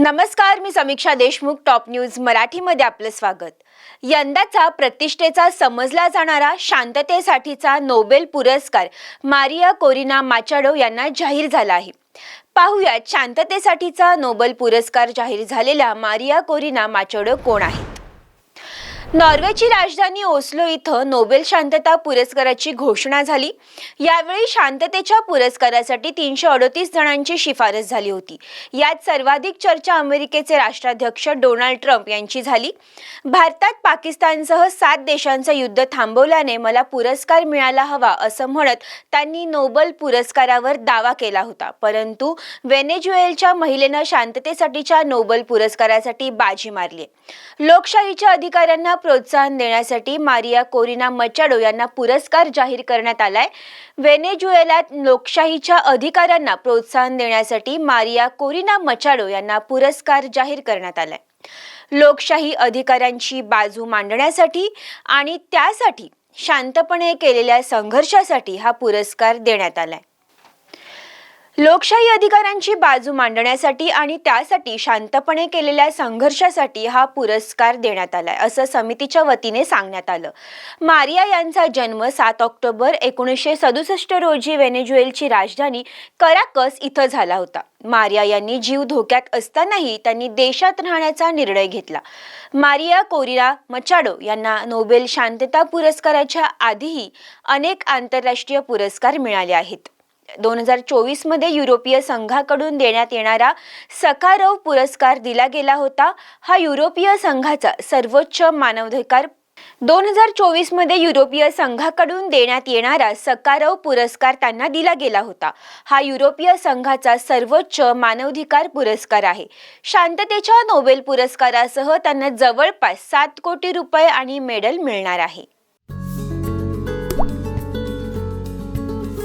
नमस्कार मी Samiksha Deshmukh top news मराठीमध्ये आपलं स्वागत. यंदाचा प्रतिष्ठेचा समजला जाणारा शांततेसाठीचा नोबेल पुरस्कार मारिया कोरिना माचाडो यांना जाहीर झाला आहे. पाहुयात शांततेसाठीचा नोबेल पुरस्कार जाहीर झालेल्या मारिया कोरिना माचाडो कोण आहे? नॉर्वेची राजधानी ओस्लो इथं नोबेल शांतता पुरस्काराची घोषणा झाली. यावेळी शांततेच्या पुरस्कारासाठी तीनशे अडतीस जणांची शिफारस झाली होती. यात सर्वाधिक चर्चा अमेरिकेचे राष्ट्राध्यक्ष डोनाल्ड ट्रम्प यांची झाली. भारतात पाकिस्तानसह सात देशांचं युद्ध थांबवल्याने मला पुरस्कार मिळाला हवा असं म्हणत त्यांनी नोबेल पुरस्कारावर दावा केला होता. परंतु व्हेनेज्युएलच्या महिलेनं शांततेसाठीच्या नोबेल पुरस्कारासाठी बाजी मारली. लोकशाहीच्या अधिकाऱ्यांना प्रोत्साहन देण्यासाठी मारिया कोरिना मचाडो यांना पुरस्कार जाहीर करण्यात आलाय. व्हेनेजुएलात लोकशाहीच्या अधिकाऱ्यांना प्रोत्साहन देण्यासाठी मारिया कोरिना मचाडो यांना पुरस्कार जाहीर करण्यात आलाय. लोकशाही अधिकाऱ्यांची बाजू मांडण्यासाठी आणि त्यासाठी शांतपणे केलेल्या संघर्षासाठी हा पुरस्कार देण्यात आलाय. लोकशाही अधिकाऱ्यांची बाजू मांडण्यासाठी आणि त्यासाठी शांतपणे केलेल्या संघर्षासाठी हा पुरस्कार देण्यात आलाय असं समितीच्या वतीने सांगण्यात आलं. मारिया यांचा जन्म सात ऑक्टोबर एकोणीसशे सदुसष्ट रोजी व्हेनेज्युएलची राजधानी कराकस इथं झाला होता. मारिया यांनी जीव धोक्यात असतानाही त्यांनी देशात राहण्याचा निर्णय घेतला. मारिया कोरिरा मचाडो यांना नोबेल शांतता पुरस्काराच्या आधीही अनेक आंतरराष्ट्रीय पुरस्कार मिळाले आहेत. दोन हजार चोवीसमध्ये युरोपीय संघाकडून देण्यात येणारा सकारव पुरस्कार दिला गेला होता. हा युरोपीय संघाचा सर्वोच्च मानवाधिकार. दोन हजार चोवीसमध्ये युरोपीय संघाकडून देण्यात येणारा सकारव पुरस्कार त्यांना दिला गेला होता. हा युरोपीय संघाचा सर्वोच्च मानवाधिकार पुरस्कार आहे. शांततेच्या नोबेल पुरस्कारासह त्यांना जवळपास सात कोटी रुपये आणि मेडल मिळणार आहे.